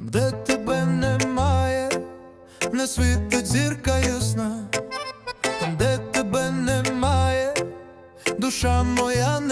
Там, де тебе немає, не світить зірка ясна, там, де тебе немає, душа моя не.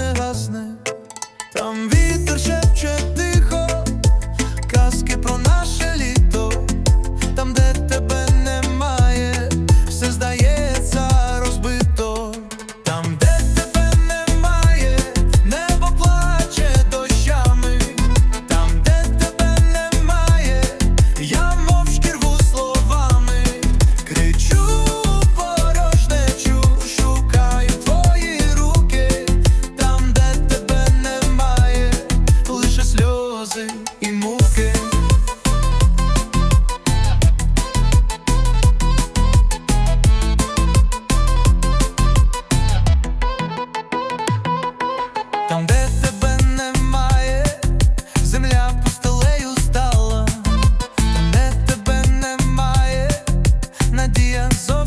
dir so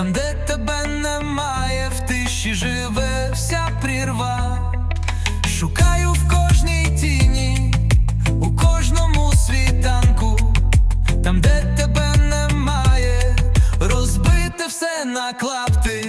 Там, де тебе немає, в тиші живе вся прірва, шукаю в кожній тіні, у кожному світанку, там, де тебе немає, розбите все на клапти.